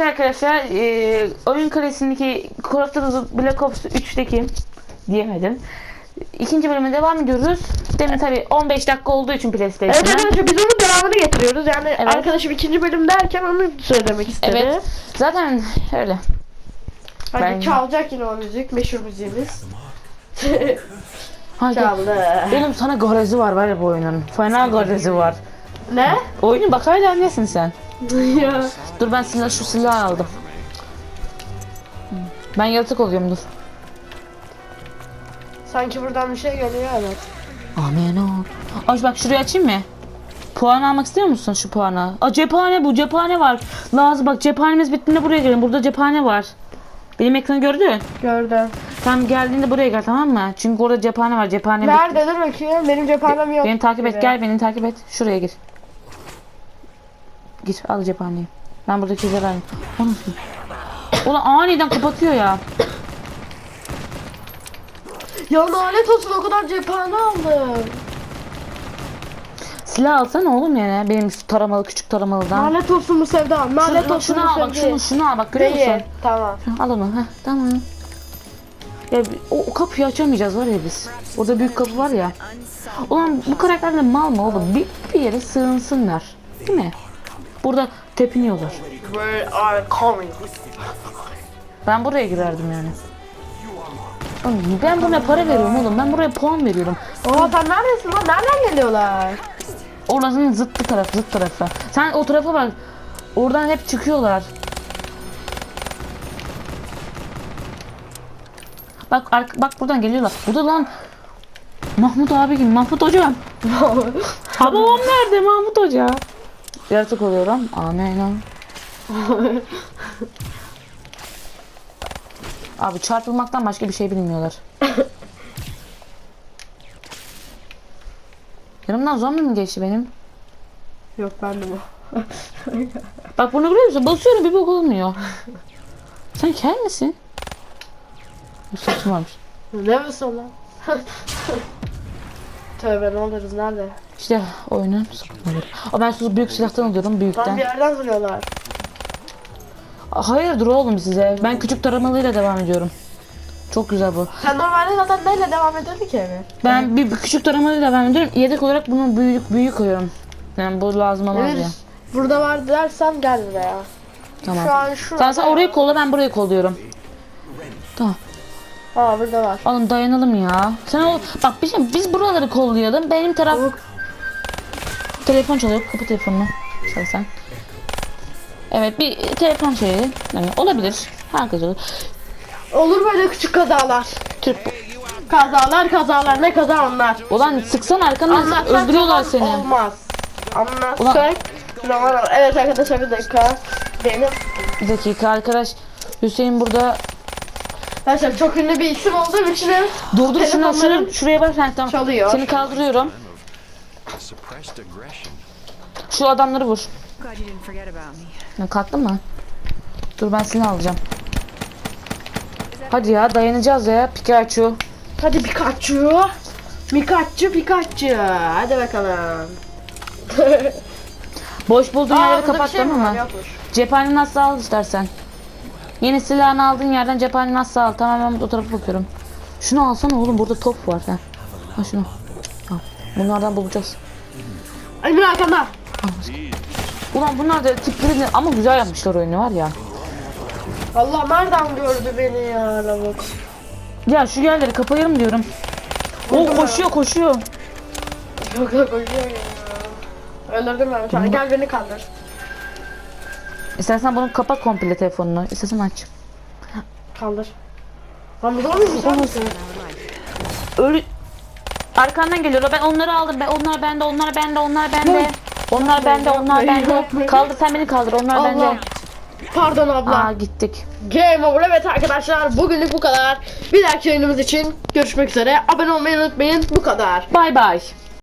Evet arkadaşlar e, oyun kalesindeki Call of Duty Black Ops 3'teki diyemedim. İkinci bölüme devam ediyoruz. Demin tabi 15 dakika olduğu için Evet PlayStation'a. arkadaşlar biz onun devamını getiriyoruz. Yani Evet. arkadaşım ikinci bölüm derken onu söylemek istedi. Evet. Zaten öyle. Hadi Ben- çalacak yine o müzik. Meşhur müziğimiz. Hadi. Çaldı. Oğlum sana garezi var var ya bu oyunun. Fena garezi var. ne? Oyunun bak hala nesin sen? Ya. Dur ben silah, şu silahı aldım. Ben yaratık oluyorum dur. Sanki buradan bir şey geliyor evet. Amen o. Ay bak şurayı açayım mı? Puan almak istiyor musun şu puanı? Aa cephane bu cephane var. Lazım bak cephanemiz bittiğinde buraya gelin. Burada cephane var. Benim ekranı gördün. Gördüm. Sen geldiğinde buraya gel tamam mı? Çünkü orada cephane var. Cephane bitti. Nerede dur bakayım. Benim cephanem yok. Beni takip et gel beni takip et. Şuraya gir. Gir al cephaneyi. Ben buradaki şeyleri alayım. O nasıl? Ulan aniden kapatıyor ya. Ya lanet olsun o kadar cephane aldım. Silah alsana oğlum yani. Benim şu taramalı küçük taramalıdan. Lanet olsun bu sevda. Lanet Şunu, olsun şunu bu al bak sevda. şunu şunu al bak görüyor Değil. musun? Tamam. Al onu. Heh, tamam. Ya o, o kapıyı açamayacağız var ya biz. Orada büyük kapı var ya. Ulan bu karakterler mal mı oğlum? Bir, bir yere sığınsınlar. Değil mi? Burada tepiniyorlar. Ben buraya girerdim yani. Oğlum Ben buna para veriyorum oğlum. Ben buraya puan veriyorum. Oha sen neredesin lan? Nereden geliyorlar? Orasının zıttı taraf, zıt tarafı. Sen o tarafa bak. Oradan hep çıkıyorlar. Bak ark- bak buradan geliyorlar. Burada lan Mahmut abi gibi. Mahmut hocam. Babam nerede Mahmut hoca? Yaratık oluyorum. Amin. Abi çarpılmaktan başka bir şey bilmiyorlar. Yanımdan zombi mi geçti benim? Yok ben de bu. Bak bunu görüyor musun? Basıyorum bir bok olmuyor. Sen kel misin? Varmış. Ne misin lan? Tövbe ne oluruz nerede? İşte oyunun sorunları. Aa, ben sizi büyük silahtan alıyorum Lan bir büyükten. yerden vuruyorlar. Aa, Hayırdır oğlum size? Ben küçük taramalıyla devam ediyorum. Çok güzel bu. Sen normalde zaten neyle devam ediyordun ki evi? Ben bir bir küçük taramalıyla devam ediyorum. Yedek olarak bunu büyük büyük koyuyorum. Yani bu lazım olmaz Evet. ya. Burada var dersen gel buraya. Tamam. Şu an şu. Sen, sen orayı kolla ben burayı kolluyorum. Tamam. Aa burada var. Oğlum dayanalım ya. Sen o bak bizim biz buraları kollayalım. Benim taraf telefon çalıyor. Kapı telefonunu. Çal sen. Evet bir telefon şeyi. Yani olabilir. Herkes olur. Olur böyle küçük kazalar. Türk. Kazalar kazalar ne kaza onlar. Ulan sıksan arkandan Anlatsak öldürüyorlar seni. Olmaz. Anlatsak. Ulan- Zaman al. Evet arkadaşlar bir dakika. Benim. Bir dakika arkadaş. Hüseyin burada. Arkadaşlar çok ünlü bir isim olduğum için Dur dur şuna, şuna, şuraya bak sen tamam. çalıyor. Seni kaldırıyorum. Şu adamları vur. Ya, kalktın mı? Dur ben seni alacağım. Hadi ya dayanacağız ya Pikachu. Hadi Pikachu. Pikachu Pikachu. Hadi bakalım. Boş bulduğun Aa, yerleri şey mi tamam var? mı? Yokmuş. Cephaneni nasıl al istersen. Yeni silahını aldığın yerden cephaneni nasıl al. Tamam ben o tarafa bakıyorum. Şunu alsana oğlum burada top var. Ha, ha şunu. Al. Bunlardan bulacağız. Ay bir arkanda. Ulan bunlar da tipleri ama güzel yapmışlar oyunu var ya. Allah nereden gördü beni ya lavuk. Ya şu yerleri kapayalım diyorum. O koşuyor koşuyor. Yok yok koşuyor ya. Öldürdüm ben. Gel beni kaldır. İstersen bunu kapat komple telefonunu. İstersen aç. Kaldır. Lan bu da mı misin? Öyle arkandan geliyor. Ben onları aldım. Ben onlar bende, onlar bende, onlar bende. Onlar bende, onlar bende. Kaldır sen beni kaldır. Onlar bende. Allah. Pardon abla. Aa gittik. Game over. Evet arkadaşlar bugünlük bu kadar. Bir dahaki yayınımız için görüşmek üzere. Abone olmayı unutmayın. Bu kadar. Bay bay.